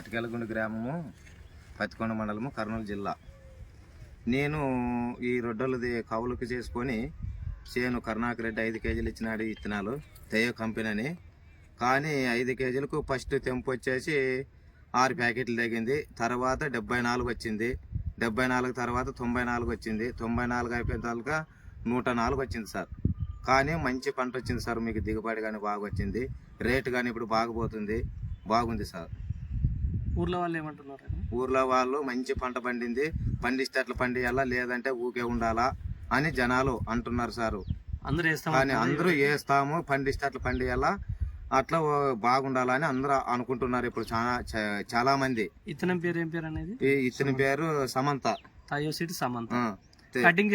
అతికెలగుండి గ్రామము పత్తికొండ మండలము కర్నూలు జిల్లా. నేను ఈ రొడ్డలది కవులకు చేసుకొని చేను కరుణాకర్ రెడ్డి ఐదు కేజీలు ఇచ్చినాడు ఇత్తనాలు తెయ్య కంపెనీ అని కానీ ఐదు కేజీలకు ఫస్ట్ తెంపు వచ్చేసి ఆరు ప్యాకెట్లు తగ్గింది తర్వాత డెబ్బై నాలుగు వచ్చింది. డెబ్బై నాలుగు తర్వాత తొంభై నాలుగు వచ్చింది. తొంభై నాలుగు అయిపోయిన తర్వాత నూట నాలుగు వచ్చింది సార్. కానీ మంచి పంట వచ్చింది సార్ మీకు దిగుబడి కానీ బాగా వచ్చింది. రేటు కానీ ఇప్పుడు బాగుపోతుంది. బాగుంది సార్. ఊర్లో వాళ్ళు ఏమంటున్నారు? ఊర్లో వాళ్ళు మంచి పంట పండింది పండిస్తే అట్లా పండియాలా లేదంటే ఊకే ఉండాలా అని జనాలు అంటున్నారు సారు. అందరూ వేస్తాం కానీ అందరూ వేస్తాము పండిస్తే అట్లా పండియాలా అట్లా బాగుండాలని అని అందరూ అనుకుంటున్నారు ఇప్పుడు చాలా చాలా మంది ఇతనం పేరు ఏం పేరు అనేది? ఇతని పేరు సమంత. తాయో సీట్ సమంత. కటింగ్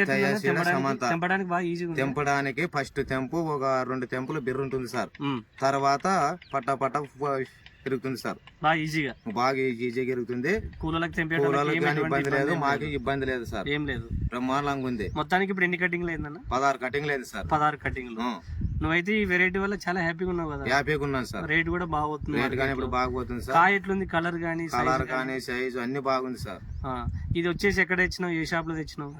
తెంపడానికి బాగా ఫస్ట్ తెంపు ఒక రెండు తెంపులు బిర్రు ఉంటుంది సార్ తర్వాత పట్ట పట్ట తిరుగుతుంది సార్. బాగా ఈజీగా? బాగా ఈజీగా తిరుగుతుంది కూలలకు కూలలకు కానీ ఇబ్బంది లేదు. మాకు ఇబ్బంది లేదు సార్. ఏం లేదు. బ్రహ్మాండంగా ఉంది. మొత్తానికి ఇప్పుడు ఎన్ని కటింగ్లు అయిందన్న? పదహారు కటింగ్ లేదు సార్. పదహారు కటింగ్లు ఆ, నువ్వైతే ఈ వెరైటీ వల్ల చాలా హ్యాపీగా ఉన్నావు కదా? యాభైకి ఉన్నాను సార్. రేట్ కూడా బాగా అవుతుంది రేట్ కానీ ఇప్పుడు బాగుపోతుంది సార్. కాయ ఎట్లుంది? కలర్ కానీ కలర్ కానీ? సైజు అన్ని బాగుంది సార్. ఇది వచ్చేసి ఎక్కడ తెచ్చినావు? ఏ షాప్లో తెచ్చినావు?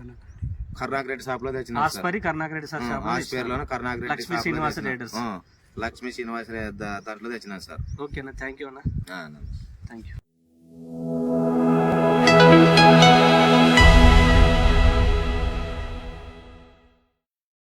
కర్ణాకర్ రెడ్డి షాప్లో తెచ్చిన ఆస్పరి కర్ణాకర్ రెడ్డి సార్ షాప్ ఆ పేరులోనే కర్ణాకర్ రెడ్డి లక్ష్మీ శ్రీనివాస తెచ్చినాం. లక్ష్మీ శ్రీనివాస రెడ్డి దాంట్లో తెచ్చినాను సార్. ఓకేనా థ్యాంక్ యూ అన్న థ్యాంక్ యూ